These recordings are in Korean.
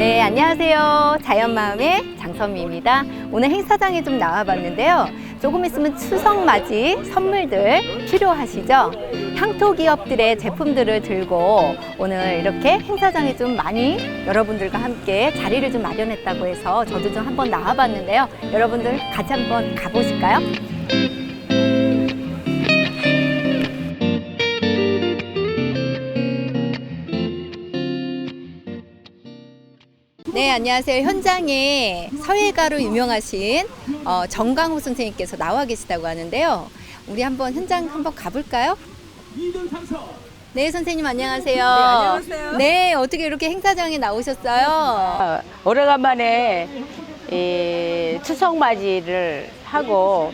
안녕하세요. 자연마음의 장선미입니다. 오늘 행사장에 좀 나와봤는데요. 조금 있으면 추석 맞이 선물들 필요하시죠? 향토 기업들의 제품들을 들고 오늘 이렇게 행사장에 좀 많이 여러분들과 함께 자리를 좀 마련했다고 해서 저도 좀 한번 나와봤는데요. 여러분들 같이 한번 가보실까요? 네, 안녕하세요. 현장에 사회가로 유명하신 어, 정강호 선생님께서 나와 계시다고 하는데요. 우리 한번 현장 한번 가볼까요? 네, 선생님 안녕하세요. 네, 안녕하세요. 네, 어떻게 이렇게 행사장에 나오셨어요? 어, 오래간만에 이 추석 맞이를 하고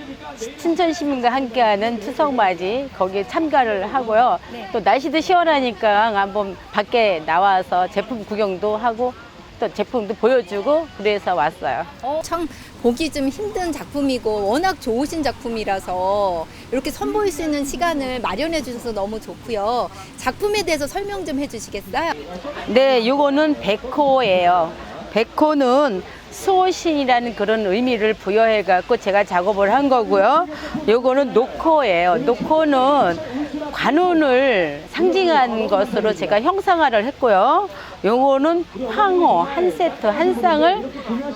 춘천 시민과 함께하는 추석 맞이 거기에 참가를 하고요. 네. 또 날씨도 시원하니까 한번 밖에 나와서 제품 구경도 하고 또 제품도 보여주고 그래서 왔어요. 어, 참 보기 좀 힘든 작품이고 워낙 좋으신 작품이라서 이렇게 선보일 수 있는 시간을 마련해 주셔서 너무 좋고요. 작품에 대해서 설명 좀 해주시겠어요? 네, 요거는 백호예요. 백호는 수호신이라는 그런 의미를 부여해 갖고 제가 작업을 한 거고요. 요거는 노코예요. 노코는 관운을 상징한 것으로 제가 형상화를 했고요. 요거는 황호 한 세트 한 쌍을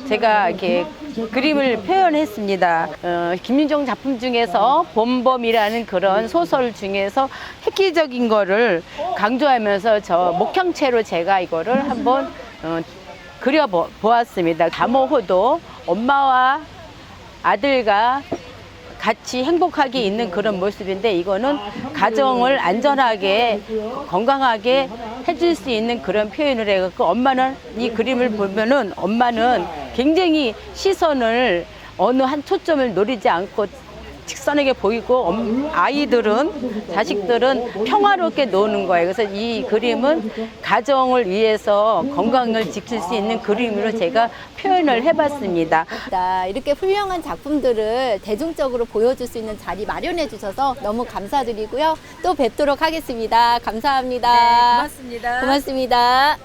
제가 이렇게 그림을 표현했습니다. 어, 김윤정 작품 중에서 봄범이라는 그런 소설 중에서 획기적인 거를 강조하면서 저 목형체로 제가 이거를 한번 어, 그려 보- 보았습니다. 다모호도 엄마와 아들과 같이 행복하게 있는 그런 모습인데 이거는 가정을 안전하게 건강하게 해줄 수 있는 그런 표현을 해갖고 엄마는 이 그림을 보면은 엄마는 굉장히 시선을 어느 한 초점을 노리지 않고 직선하게 보이고 엄- 아이들은 자식들은 평화롭게 노는 거예요. 그래서 이 그림은 가정을 위해서 건강을 지킬 수 있는 그림으로 제가 표현을 해봤습니다. 자, 이렇게 훌륭한 작품들을 대중적으로 보여줄 수 있는 자리 마련해 주셔서 너무 감사드리고요. 또 뵙도록 하겠습니다. 감사합니다. 네, 고맙습니다. 고맙습니다.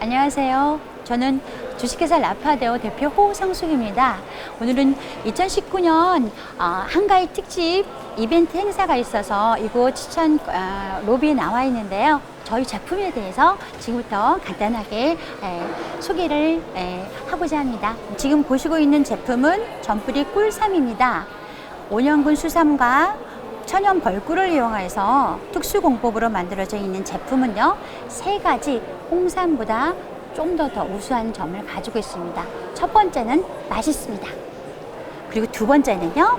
안녕하세요. 저는 주식회사 라파데오 대표 호상숙입니다. 오늘은 2019년 어, 한가위 특집 이벤트 행사가 있어서 이곳 추천 어, 로비에 나와 있는데요. 저희 제품에 대해서 지금부터 간단하게 에, 소개를 에, 하고자 합니다. 지금 보시고 있는 제품은 전뿌리 꿀삼입니다. 온연근 수삼과 천연 벌꿀을 이용해서 특수 공법으로 만들어져 있는 제품은요 세 가지 홍삼보다 좀 더 더 우수한 점을 가지고 있습니다. 첫 번째는 맛있습니다. 그리고 두 번째는요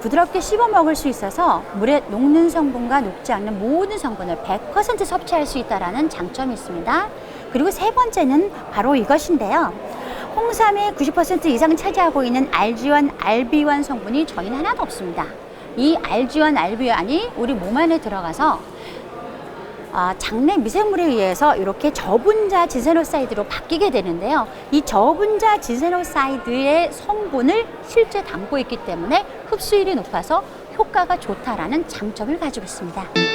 부드럽게 씹어 먹을 수 있어서 물에 녹는 성분과 녹지 않는 모든 성분을 100% 섭취할 수 있다는 장점이 있습니다. 그리고 세 번째는 바로 이것인데요. 홍삼의 90% 이상 차지하고 있는 알지원, 알비원 성분이 저희는 하나도 없습니다. 이 알지원, 알비원이 우리 몸 안에 들어가서 아, 장내 미생물에 의해서 이렇게 저분자 진세노사이드로 바뀌게 되는데요. 이 저분자 진세노사이드의 성분을 실제 담고 있기 때문에 흡수율이 높아서 효과가 좋다라는 장점을 가지고 있습니다.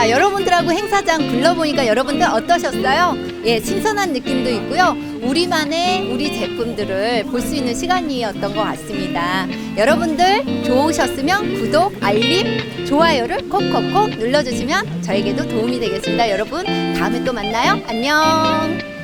자, 여러분들하고 행사장 둘러보니까 여러분들 어떠셨어요? 예, 신선한 느낌도 있고요. 우리만의 우리 제품들을 볼 수 있는 시간이었던 것 같습니다. 여러분들 좋으셨으면 구독, 알림, 좋아요를 콕콕콕 눌러주시면 저에게도 도움이 되겠습니다. 여러분, 다음에 또 만나요. 안녕.